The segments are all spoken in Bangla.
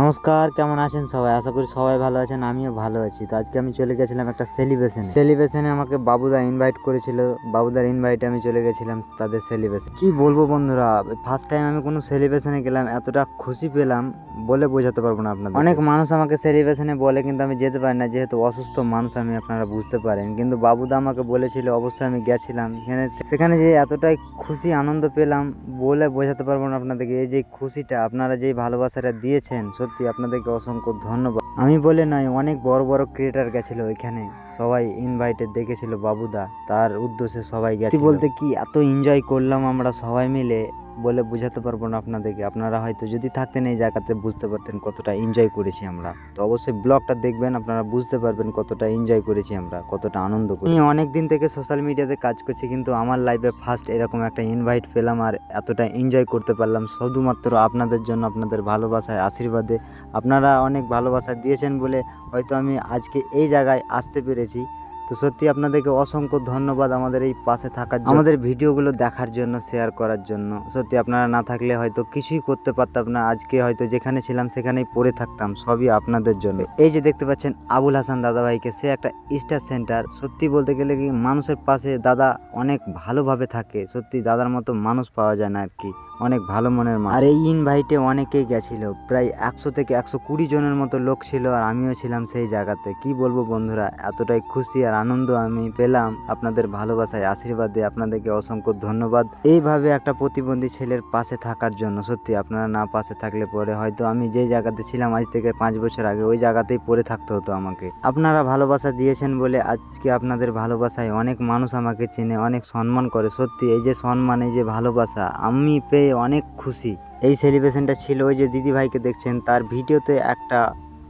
নমস্কার, কেমন আছেন সবাই? আশা করি সবাই ভালো আছেন, আমিও ভালো আছি। তো আজকে আমি চলে গেছিলাম একটা সেলিব্রেশন সেলিব্রেশনে আমাকে বাবুদা ইনভাইট করেছিল। বাবুদার ইনভাইটে আমি চলে গেছিলাম তাদের সেলিব্রেশন কি বলব বন্ধুরা ফার্স্ট টাইম আমি কোনো সেলিব্রেশনে গেলাম, এতটা খুশি পেলাম বলে বোঝাতে পারব না আপনাদের অনেক মানুষ আমাকে সেলিব্রেশনে বলে, কিন্তু আমি যেতে পারি না। যেহেতু অসুস্থ মানুষ, আমি আপনারা বুঝতে পারেন। কিন্তু বাবুদা আমাকে বলেছিল, অবশ্যই আমি গেছিলাম। সেখানে সেখানে যে এতটাই খুশি, আনন্দ পেলাম বলে বোঝাতে পারব না আপনাদেরকে। এই যে খুশিটা, আপনারা যেই ভালোবাসাটা দিয়েছেন সত্যি আপনাদেরকে অসংখ্য ধন্যবাদ। আমি বলে নয়, অনেক বড় বড় ক্রিয়েটার গেছিল ওইখানে। সবাই ইনভাইটেড দেখেছিল বাবুদা। তার উদ্দেশ্যে সবাই গেছে বলতে কি, এত এনজয় করলাম আমরা সবাই মিলে। বলে বোঝাতে পারব না আপনাদেরকে। আপনারা হয়তো যদি থাকতেন এই জায়গাতে বুঝতে পারতেন কতটা এনজয় করেছি আমরা। তো অবশ্যই ব্লগটা দেখবেন, আপনারা বুঝতে পারবেন কতটা এনজয় করেছি আমরা, কতটা আনন্দ করি অনেক দিন থেকে সোশ্যাল মিডিয়াতে কাজ করছি, কিন্তু আমার লাইফে ফার্স্ট এরকম একটা ইনভাইট পেলাম আর এতটা এনজয় করতে পারলাম। শুধুমাত্র আপনাদের জন্য, আপনাদের ভালোবাসায়, আশীর্বাদে। আপনারা অনেক ভালোবাসা দিয়েছেন বলে হয়তো আমি আজকে এই জায়গায় আসতে পেরেছি। তো সত্যি আপনাদেরকে অসংখ্য ধন্যবাদ আমাদের এই পাশে থাকার জন্য। আমাদের ভিডিওগুলো দেখার জন্য শেয়ার করার জন্য। সত্যি আপনারা না থাকলে হয়তো কিছুই করতে পারতাম না। আজকে হয়তো যেখানে ছিলাম সেখানেই পড়ে থাকতাম সবই আপনাদের জন্য। এই যে দেখতে পাচ্ছেন আবুল হাসান দাদাভাইকে সে একটা স্টার সেন্টার। সত্যি বলতে গেলে কি মানুষের পাশে দাদা অনেক ভালোভাবে থাকে। সত্যি দাদার মতো মানুষ পাওয়া যায় না আর কি। অনেক ভালো মনের মানুষ। আর এই ইনভাইটে অনেকেই গেছিল। প্রায় একশো থেকে একশো কুড়ি জনের মতো লোক ছিল আর আমিও ছিলাম সেই জায়গাতে। কি বলব বন্ধুরা, এতটাই খুশি আর আনন্দ আমি পেলাম আপনাদের ভালোবাসায়, আশীর্বাদ আশীর্বাদে আপনাদেরকে অসংখ্য ধন্যবাদ। এইভাবে একটা প্রতিবন্ধী ছেলের পাশে থাকার জন্য, সত্যি আপনারা না পাশে থাকলে পরে হয়তো আমি যে জায়গাতে ছিলাম আজ থেকে পাঁচ বছর আগে, ওই জায়গাতেই পড়ে থাকতে হতো আমাকে। আপনারা ভালোবাসা দিয়েছেন বলে আজকে আপনাদের ভালোবাসায় অনেক মানুষ আমাকে চেনে, অনেক সম্মান করে। সত্যি এই যে সম্মান, এই যে ভালোবাসা, আমি পেয়ে অনেক খুশি। এই সেলিব্রেশনটা ছিল ওই যে দিদি ভাইকে দেখছেন, তার ভিডিওতে একটা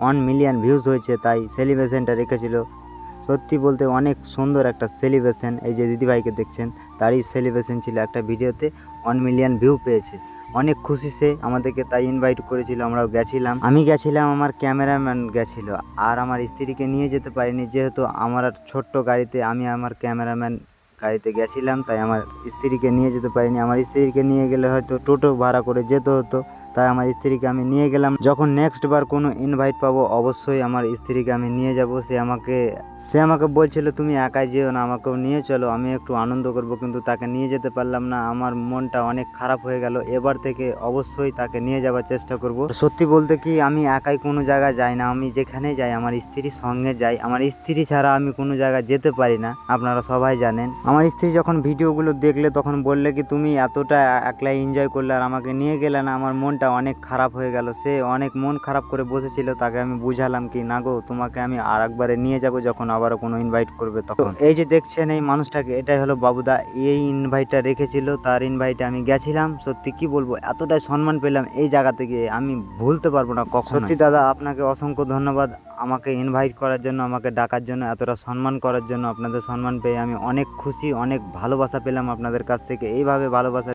ওয়ান মিলিয়ন ভিউজ হয়েছে, তাই সেলিব্রেশনটা রেখেছিল। সত্যি বলতে অনেক সুন্দর একটা সেলিব্রেশন এই যে দিদিভাইকে দেখছেন, তারই সেলিব্রেশন ছিল একটা ভিডিওতে ওয়ান মিলিয়ন ভিউ পেয়েছে। অনেক খুশি সে আমাদেরকে তাই ইনভাইট করেছিল, আমরাও গেছিলাম। আমি গেছিলাম, আমার ক্যামেরাম্যান গেছিল। আর আমার স্ত্রীকে নিয়ে যেতে পারিনি, যেহেতু আমার ছোট্ট গাড়িতে আমি আমার ক্যামেরাম্যান গাড়িতে গেছিলাম, তাই আমার স্ত্রীকে নিয়ে যেতে পারিনি। আমার স্ত্রীকে নিয়ে গেলে হয়তো টোটো ভাড়া করে যেতে হতো। তাই আমার স্ত্রীকে আমি নিয়ে গেলাম। যখন নেক্সট বার কোনো ইনভাইট পাবো, অবশ্যই আমার স্ত্রীকে আমি নিয়ে যাব। সে আমাকে সে আমাকে বলছিল, তুমি একাই যেও না, আমাকেও নিয়ে চলো। আমি একটু আনন্দ করব, কিন্তু তাকে নিয়ে যেতে পারলাম না। আমার মনটা অনেক খারাপ হয়ে গেল। এবার থেকে অবশ্যই তাকে নিয়ে যাওয়ার চেষ্টা করব। সত্যি বলতে কি, আমি একাই কোনো জায়গায় যাই না। আমি যেখানে যাই, আমার স্ত্রীর সঙ্গে যাই। আমার স্ত্রী ছাড়া আমি কোনো জায়গায় যেতে পারি না। আপনারা সবাই জানেন। আমার স্ত্রী যখন ভিডিওগুলো দেখলে, তখন বললে কি, তুমি এতটা একলাই এনজয় করলে আর আমাকে নিয়ে গেলে না। আমার মনটা অনেক খারাপ হয়ে গেল। সে অনেক মন খারাপ করে বসেছিল তাকে আমি বুঝালাম কি না গো তোমাকে আমি আর একবারে নিয়ে যাব যখন আবারও কোনো ইনভাইট করবে তখন। এই যে দেখছেন এই মানুষটাকে এটাই হলো বাবুদা। এই ইনভাইটটা রেখেছিল তার ইনভাইটে আমি গেছিলাম। সত্যি কি বলব এতটাই সম্মান পেলাম এই জায়গা থেকে আমি ভুলতে পারব না কখন সত্যি দাদা আপনাকে অসংখ্য ধন্যবাদ। আমাকে ইনভাইট করার জন্য আমাকে ডাকার জন্য এতটা সম্মান করার জন্য আপনাদের সম্মান পেয়ে আমি অনেক খুশি অনেক ভালোবাসা পেলাম আপনাদের কাছ থেকে। এইভাবে ভালোবাসা